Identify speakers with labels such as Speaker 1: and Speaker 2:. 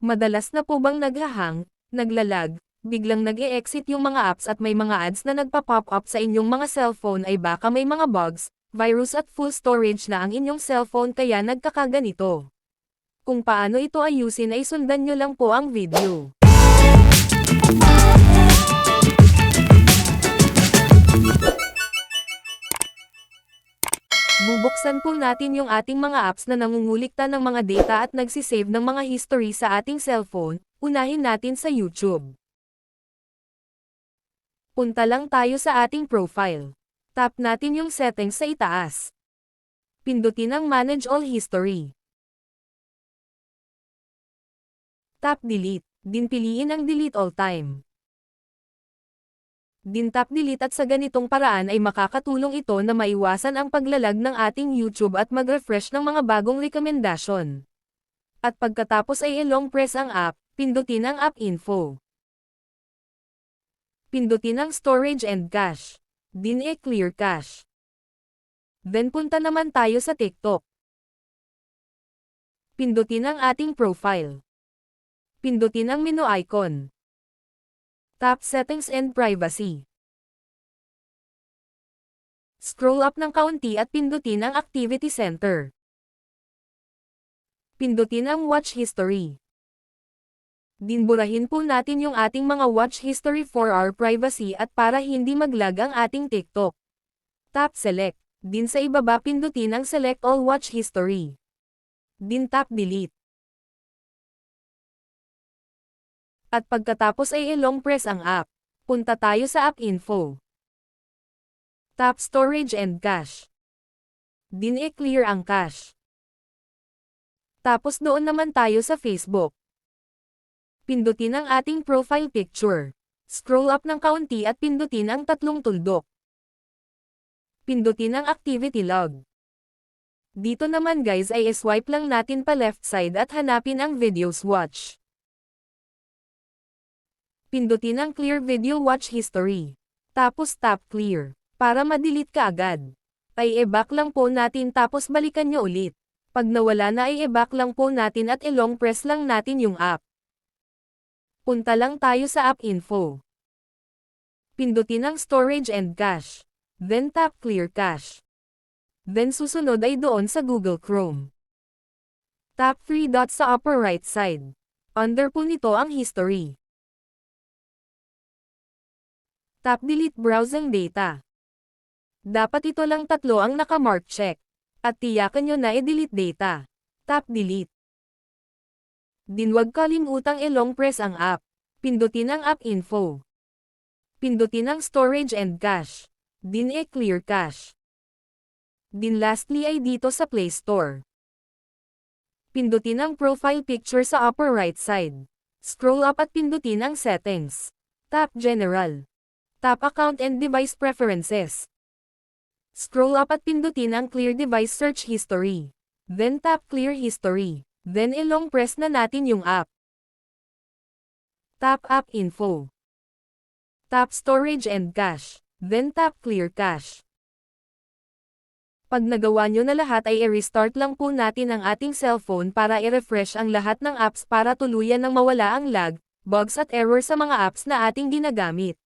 Speaker 1: Madalas na po bang naghahang, naglalag, biglang nag exit yung mga apps at may mga ads na nagpa-pop up sa inyong mga cellphone ay baka may mga bugs, virus at full storage na ang inyong cellphone kaya nagkakaganito. Kung paano ito ayusin ay sundan nyo lang po ang video. Bubuksan po natin yung ating mga apps na nangungulikta ng mga data at nagsisave ng mga history sa ating cellphone, unahin natin sa YouTube. Punta lang tayo sa ating profile. Tap natin yung settings sa itaas. Pindutin ang Manage All History. Tap Delete. Din piliin ang Delete All Time. Din tap Delete at sa ganitong paraan ay makakatulong ito na maiwasan ang paglalag ng ating YouTube at mag-refresh ng mga bagong rekomendasyon. At pagkatapos ay i-long press ang app, pindutin ang App Info. Pindutin ang Storage and Cache. Din i-clear cache. Then punta naman tayo sa TikTok. Pindutin ang ating profile. Pindutin ang menu icon. Tap Settings and Privacy. Scroll up ng kaunti at pindutin ang Activity Center. Pindutin ang Watch History. Dinburahin po natin yung ating mga watch history for our privacy at para hindi maglag ang ating TikTok. Tap Select. Din sa ibaba pindutin ang Select All Watch History. Din tap Delete. At pagkatapos ay i-long press ang app. Punta tayo sa App Info. Tap Storage and Cache. Din i-clear ang cache. Tapos doon naman tayo sa Facebook. Pindutin ang ating profile picture. Scroll up ng kaunti at pindutin ang tatlong tuldok. Pindutin ang activity log. Dito naman guys ay swipe lang natin pa left side at hanapin ang videos watch. Pindutin ang clear video watch history. Tapos tap clear. Para ma-delete ka agad. Ay e-back lang po natin tapos balikan nyo ulit. Pag nawala na ay e-back lang po natin at i-long press lang natin yung app. Punta lang tayo sa App Info. Pindutin ang Storage and Cache. Then tap Clear Cache. Then susunod ay doon sa Google Chrome. Tap 3 dots sa upper right side. Under po nito ang History. Tap Delete Browsing Data. Dapat ito lang tatlo ang nakamark check. At tiyakan nyo na i-delete data. Tap Delete. Din wag kalimutang i-long press ang app. Pindutin ang App Info. Pindutin ang Storage and Cache. Din i-clear cache. Din lastly ay dito sa Play Store. Pindutin ang profile picture sa upper right side. Scroll up at pindutin ang Settings. Tap General. Tap Account and Device Preferences. Scroll up at pindutin ang Clear Device Search History. Then tap Clear History. Then i-long press na natin yung app. Tap App Info. Tap Storage and Cache. Then tap Clear Cache. Pag nagawa nyo na lahat ay i-restart lang po natin ang ating cellphone para i-refresh ang lahat ng apps para tuluyan ng mawala ang lag, bugs at error sa mga apps na ating ginagamit.